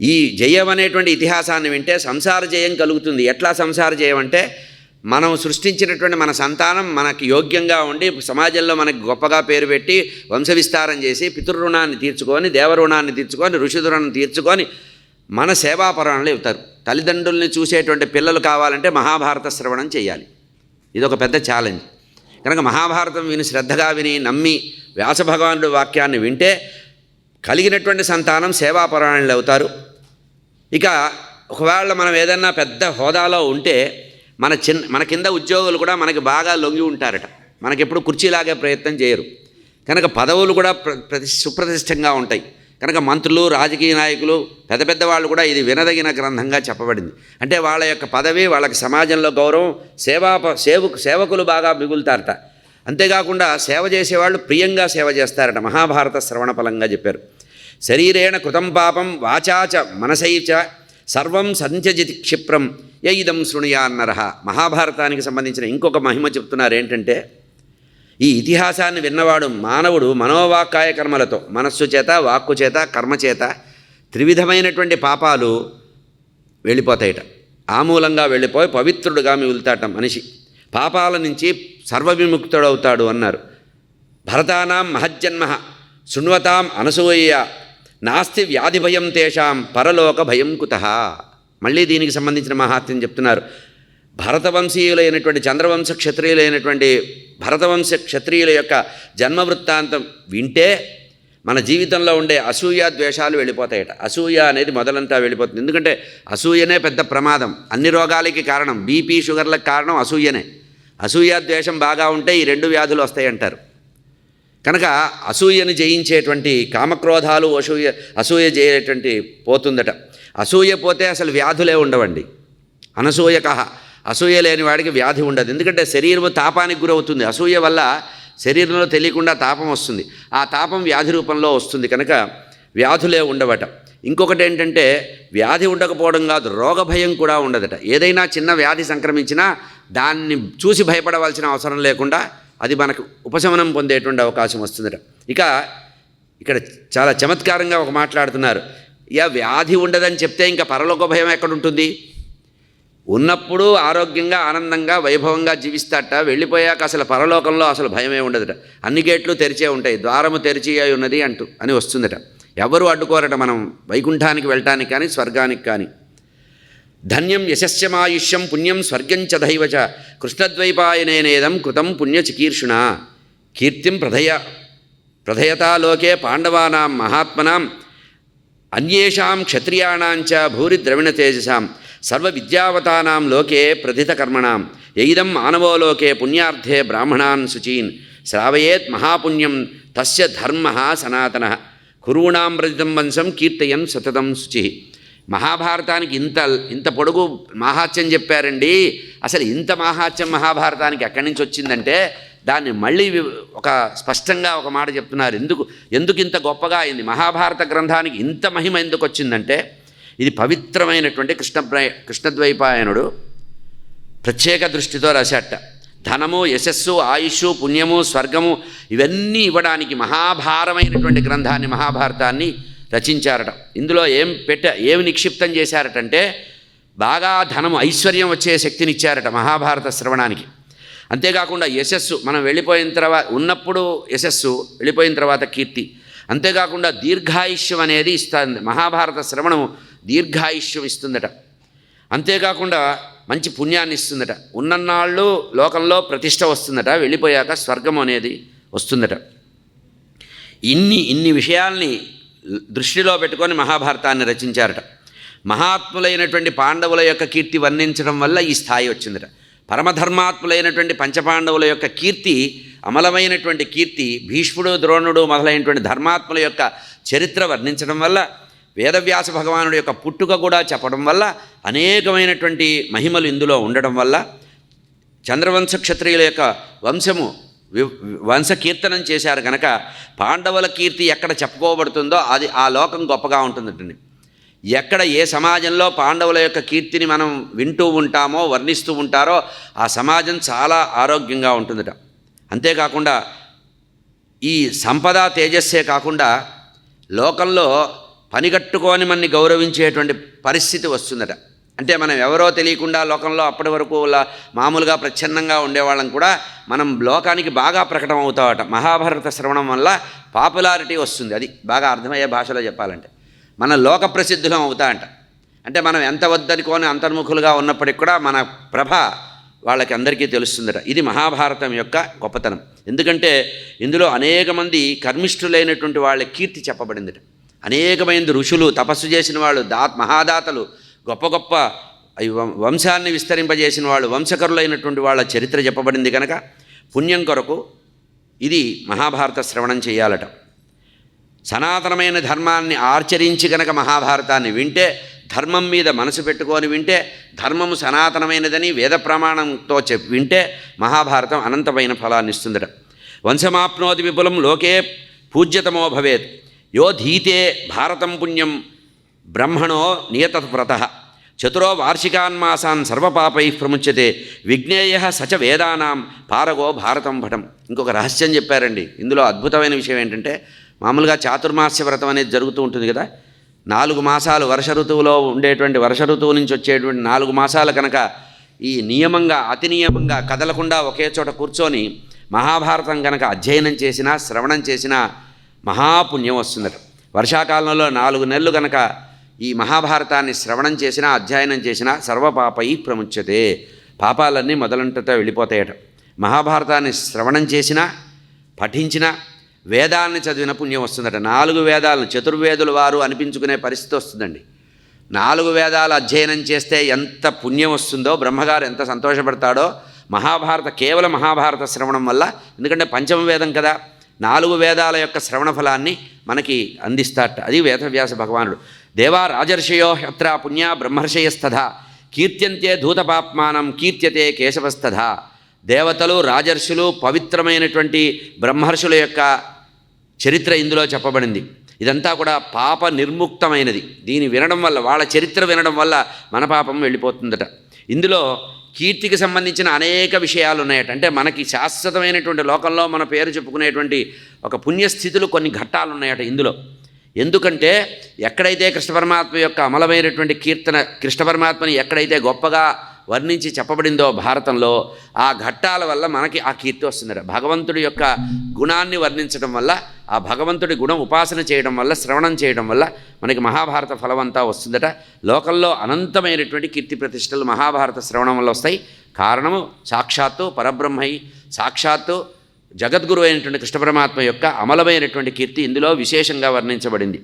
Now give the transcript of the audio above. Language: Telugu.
ఈ జయం అనేటువంటి ఇతిహాసాన్ని వింటే సంసార జయం కలుగుతుంది. ఎట్లా సంసార జయం అంటే మనం సృష్టించినటువంటి మన సంతానం మనకి యోగ్యంగా ఉండి సమాజంలో మనకి గొప్పగా పేరు పెట్టి వంశ విస్తారం చేసి పితృరుణాన్ని తీర్చుకొని దేవరుణాన్ని తీర్చుకొని ఋషిధురణాన్ని తీర్చుకొని మన సేవాపరాణులు ఇవ్వుతారు తల్లిదండ్రుల్ని చూసేటువంటి పిల్లలు కావాలంటే మహాభారత శ్రవణం చేయాలి. ఇది ఒక పెద్ద ఛాలెంజ్. కనుక మహాభారతం విని శ్రద్ధగా విని నమ్మి వ్యాసభగవానుడి వాక్యాన్ని వింటే కలిగినటువంటి సంతానం సేవాపరాయణులు అవుతారు. ఇక ఒకవేళ మనం ఏదన్నా పెద్ద హోదాలో ఉంటే మన చిన్న మన కింద ఉద్యోగులు కూడా మనకి బాగా లొంగి ఉంటారట. మనకి ఎప్పుడు కుర్చీలాగే ప్రయత్నం చేయరు. కనుక పదవులు కూడా ప్ర ప్రతి సుప్రతిష్టంగా ఉంటాయి. కనుక మంత్రులు రాజకీయ నాయకులు పెద్ద పెద్ద వాళ్ళు కూడా ఇది వినదగిన గ్రంథంగా చెప్పబడింది. అంటే వాళ్ళ యొక్క పదవి వాళ్ళకి సమాజంలో గౌరవం సేవా సేవకు సేవకులు బాగా మిగులుతారట. అంతేకాకుండా సేవ చేసేవాళ్ళు ప్రియంగా సేవ చేస్తారట. మహాభారత శ్రవణ ఫలంగా చెప్పారు. శరీరేణ కృతం పాపం వాచాచ మనసైచ సర్వం సంచజితి క్షిప్రం. యయిదం శృణుయా అన్నర మహాభారతానికి సంబంధించిన ఇంకొక మహిమ చెప్తున్నారు ఏంటంటే ఈ ఇతిహాసాన్ని విన్నవాడు మానవుడు మనోవాక్కాయ కర్మలతో మనస్సు చేత వాక్కు చేత కర్మ చేత త్రివిధమైనటువంటి పాపాలు వెళ్ళిపోతాయట. ఆమూలంగా వెళ్ళిపోయి పవిత్రుడుగా మిగులుతాట మనిషి. పాపాల నుంచి సర్వవిముక్తుడవుతాడు అన్నారు. భరతానాం మహజ్జన్మ. శృణ్వతాం అనసూయ నాస్తి వ్యాధి భయం తేషాం పరలోక భయం కుత. మళ్ళీ దీనికి సంబంధించిన మహాత్యం చెప్తున్నారు. భరతవంశీయులైనటువంటి చంద్రవంశ క్షత్రియులైనటువంటి భరతవంశ క్షత్రియుల యొక్క జన్మ వృత్తాంతం వింటే మన జీవితంలో ఉండే అసూయ ద్వేషాలు వెళ్ళిపోతాయట. అసూయ అనేది మొదలంతా వెళ్ళిపోతుంది. ఎందుకంటే అసూయనే పెద్ద ప్రమాదం. అన్ని రోగాలకి కారణం. బీపీ షుగర్లకు కారణం అసూయనే. అసూయ ద్వేషం బాగా ఉంటే ఈ రెండు వ్యాధులు వస్తాయంటారు. కనుక అసూయను జయించేటువంటి కామక్రోధాలు అసూయ అసూయ చేయటువంటి పోతుందట. అసూయ పోతే అసలు వ్యాధులే ఉండవండి. అనసూయక అసూయ లేని వాడికి వ్యాధి ఉండదు. ఎందుకంటే శరీరం తాపానికి గురవుతుంది. అసూయ వల్ల శరీరంలో తెలియకుండా తాపం వస్తుంది. ఆ తాపం వ్యాధి రూపంలో వస్తుంది. కనుక వ్యాధులే ఉండవట. ఇంకొకటి ఏంటంటే వ్యాధి ఉండకపోవడం కాదు రోగ భయం కూడా ఉండదట. ఏదైనా చిన్న వ్యాధి సంక్రమించినా దాన్ని చూసి భయపడవలసిన అవసరం లేకుండా అది మనకు ఉపశమనం పొందేటువంటి అవకాశం వస్తుందట. ఇక ఇక్కడ చాలా చమత్కారంగా ఒక మాట్లాడుతున్నారు. ఇక వ్యాధి ఉండదని చెప్తే ఇంకా పరలోక భయం ఎక్కడుంటుంది? ఉన్నప్పుడు ఆరోగ్యంగా ఆనందంగా వైభవంగా జీవిస్తాట వెళ్ళిపోయాక అసలు పరలోకంలో అసలు భయమే ఉండదుట. అన్ని గేట్లు తెరిచే ఉంటాయి ద్వారము తెరిచి అయి ఉన్నది అంటూ అని వస్తుందట. ఎవరు అడ్డుకోరట మనం వైకుంఠానికి వెళ్ళటానికి కానీ స్వర్గానికి కానీ? ధన్యం యశస్యమాయుష్యం పుణ్యం స్వర్గం చ దైవచ కృష్ణద్వైపాయనేనేదం కృతం పుణ్యచికీర్షుణ. కీర్తిం ప్రధయ ప్రధయతాలోకే పాండవానాం మహాత్మనాం అన్యేషాం క్షత్రియాణాంచ భూరి ద్రవిణ తేజసాం సర్వ విద్యావతానాం లోకే ప్రథితకర్మణాం ఎయిదం మానవోలోకే పుణ్యార్థే బ్రాహ్మణాన్ శుచీన్ శ్రావయేత్ మహాపుణ్యం తస్య ధర్మ సనాతన. కురూణాం ప్రతితం వంశం కీర్తయన్ సతతం శుచి. మహాభారతానికి ఇంత ఇంత పొడుగు మహాత్యం చెప్పారండి. అసలు ఇంత మహాత్యం మహాభారతానికి ఎక్కడి నుంచి వచ్చిందంటే దాన్ని మళ్ళీ ఒక స్పష్టంగా ఒక మాట చెప్తున్నారు. ఎందుకు ఎందుకు ఇంత గొప్పగా అయింది? మహాభారత గ్రంథానికి ఇంత మహిమ ఎందుకు వచ్చిందంటే ఇది పవిత్రమైనటువంటి కృష్ణ కృష్ణద్వైపాయనుడు ప్రత్యేక దృష్టితో రాశాట ధనము యశస్సు ఆయుష్ పుణ్యము స్వర్గము ఇవన్నీ ఇవ్వడానికి మహాభారమైనటువంటి గ్రంథాన్ని మహాభారతాన్ని రచించారట. ఇందులో ఏం పెట్ట ఏమి నిక్షిప్తం చేశారటంటే బాగా ధనం ఐశ్వర్యం వచ్చే శక్తిని ఇచ్చారట మహాభారత శ్రవణానికి. అంతేకాకుండా యశస్సు మనం వెళ్ళిపోయిన తర్వాత ఉన్నప్పుడు యశస్సు వెళ్ళిపోయిన తర్వాత కీర్తి. అంతేకాకుండా దీర్ఘాయుష్యం అనేది ఇస్తుంది. మహాభారత శ్రవణము దీర్ఘాయుష్యం ఇస్తుందట. అంతేకాకుండా మంచి పుణ్యాన్ని ఇస్తుందట. ఉన్నన్నాళ్ళు లోకంలో ప్రతిష్ట వస్తుందట వెళ్ళిపోయాక స్వర్గం అనేది వస్తుందట. ఇన్ని ఇన్ని విషయాల్ని దృష్టిలో పెట్టుకొని మహాభారతాన్ని రచించారట. మహాత్ములైనటువంటి పాండవుల యొక్క కీర్తి వర్ణించడం వల్ల ఈ స్థాయి వచ్చిందిట. పరమధర్మాత్ములైనటువంటి పంచపాండవుల యొక్క కీర్తి అమలమైనటువంటి కీర్తి భీష్ముడు ద్రోణుడు మొదలైనటువంటి ధర్మాత్ముల యొక్క చరిత్ర వర్ణించడం వల్ల వేదవ్యాస భగవానుడి యొక్క పుట్టుక కూడా చెప్పడం వల్ల అనేకమైనటువంటి మహిమలు ఇందులో ఉండడం వల్ల చంద్రవంశ క్షత్రియుల యొక్క వంశము వంశ కీర్తనం చేశారు కనుక పాండవుల కీర్తి ఎక్కడ చెప్పుకోబడుతుందో అది ఆ లోకం గొప్పగా ఉంటుందంటండి. ఎక్కడ ఏ సమాజంలో పాండవుల యొక్క కీర్తిని మనం వింటూ ఉంటామో వర్ణిస్తూ ఉంటారో ఆ సమాజం చాలా ఆరోగ్యంగా ఉంటుందట. అంతేకాకుండా ఈ సంపద తేజస్సే కాకుండా లోకంలో పనిగట్టుకొని మనని గౌరవించేటువంటి పరిస్థితి వస్తుందట. అంటే మనం ఎవరో తెలియకుండా లోకంలో అప్పటి వరకు మామూలుగా ప్రచ్ఛన్నంగా ఉండేవాళ్ళం కూడా మనం లోకానికి బాగా ప్రకటన అవుతామట మహాభారత శ్రవణం వల్ల పాపులారిటీ వస్తుంది. అది బాగా అర్థమయ్యే భాషలో చెప్పాలంటే. మన లోక ప్రసిద్ధులం అవుతా అంట అంటే మనం ఎంత వద్దనుకోని అంతర్ముఖులుగా ఉన్నప్పటికి కూడా మన ప్రభ వాళ్ళకి అందరికీ తెలుస్తుందట. ఇది మహాభారతం యొక్క గొప్పతనం. ఎందుకంటే ఇందులో అనేక మంది కర్మిష్ఠులైనటువంటి వాళ్ళ కీర్తి చెప్పబడిందిట. అనేకమైన ఋషులు తపస్సు చేసిన వాళ్ళు దా మహాదాతలు గొప్ప గొప్ప వం- వంశాన్ని విస్తరింపజేసిన వాళ్ళు వంశకరులైనటువంటి వాళ్ళ చరిత్ర చెప్పబడింది కనుక పుణ్యం కొరకు ఇది మహాభారత శ్రవణం చేయాలట. సనాతనమైన ధర్మాన్ని ఆచరించి కనుక మహాభారతాన్ని వింటే ధర్మం మీద మనసు పెట్టుకొని వింటే ధర్మము సనాతనమైనదని వేద ప్రమాణంతో చెప్పి వింటే మహాభారతం అనంతమైన ఫలాన్ని ఇస్తుందట. వంశమాప్నోతి విపులం లోకే పూజ్యతమో భవేత్. యో ధీతే భారతం పుణ్యం బ్రహ్మణో నియతవ్రత చతురో వార్షికాన్ మాసాన్ సర్వపాపై ప్రముచ్యతే. విజ్ఞేయ సచ వేదానాం పారగో భారతం భటం ఇంకొక రహస్యం చెప్పారండి. ఇందులో అద్భుతమైన విషయం ఏంటంటే మామూలుగా చాతుర్మాస్య వ్రతం అనేది జరుగుతూ ఉంటుంది కదా. నాలుగు మాసాలు వర్ష ఋతువులో ఉండేటువంటి వర్ష ఋతువు నుంచి వచ్చేటువంటి నాలుగు మాసాలు కనుక ఈ నియమంగా అతి నియమంగా కదలకుండా ఒకే చోట కూర్చొని మహాభారతం కనుక అధ్యయనం చేసినా శ్రవణం చేసినా మహాపుణ్యం వస్తుందట. వర్షాకాలంలో నాలుగు నెలలు కనుక ఈ మహాభారతాన్ని శ్రవణం చేసినా అధ్యయనం చేసినా సర్వపాపై ప్రముచ్యతే. పాపాలన్నీ మొదలంటతో వెళ్ళిపోతాయట. మహాభారతాన్ని శ్రవణం చేసినా పఠించినా వేదాలను చదివిన పుణ్యం వస్తుందట. నాలుగు వేదాలను చతుర్వేదుల వారు అనిపించుకునే పరిస్థితి వస్తుందండి. నాలుగు వేదాలు అధ్యయనం చేస్తే ఎంత పుణ్యం వస్తుందో బ్రహ్మగారు ఎంత సంతోషపడతాడో మహాభారత కేవలం మహాభారత శ్రవణం వల్ల ఎందుకంటే పంచమ వేదం కదా నాలుగు వేదాల యొక్క శ్రవణ ఫలాన్ని మనకి అందిస్తాట. అది వేదవ్యాస భగవానుడు. దేవా రాజర్షయో హత్ర పుణ్య బ్రహ్మర్షయస్తథ కీర్త్యంతే ధూతపాప్మానం కీర్త్యతే కేశవస్తథ. దేవతలు రాజర్షులు పవిత్రమైనటువంటి బ్రహ్మర్షుల యొక్క చరిత్ర ఇందులో చెప్పబడింది. ఇదంతా కూడా పాప నిర్ముక్తమైనది. దీని వినడం వల్ల వాళ్ళ చరిత్ర వినడం వల్ల మన పాపం వెళ్ళిపోతుందట. ఇందులో కీర్తికి సంబంధించిన అనేక విషయాలు ఉన్నాయట. అంటే మనకి శాశ్వతమైనటువంటి లోకంలో మన పేరు చెప్పుకునేటువంటి ఒక పుణ్యస్థితులు కొన్ని ఘట్టాలు ఉన్నాయట ఇందులో. ఎందుకంటే ఎక్కడైతే కృష్ణ పరమాత్మ యొక్క అమలమైనటువంటి కీర్తన కృష్ణ పరమాత్మని ఎక్కడైతే గొప్పగా వర్ణించి చెప్పబడిందో భారతంలో ఆ ఘట్టాల వల్ల మనకి ఆ కీర్తి వస్తుందట. భగవంతుడి యొక్క గుణాన్ని వర్ణించడం వల్ల ఆ భగవంతుడి గుణం ఉపాసన చేయడం వల్ల శ్రవణం చేయడం వల్ల మనకి మహాభారత ఫలం అంతా వస్తుందట. లోకంలో అనంతమైనటువంటి కీర్తి ప్రతిష్టలు మహాభారత శ్రవణం వల్ల వస్తాయి. కారణము సాక్షాత్తు పరబ్రహ్మై సాక్షాత్తు జగద్గురు అయినటువంటి కృష్ణ పరమాత్మ యొక్క అమలమైనటువంటి కీర్తి ఇందులో విశేషంగా వర్ణించబడింది.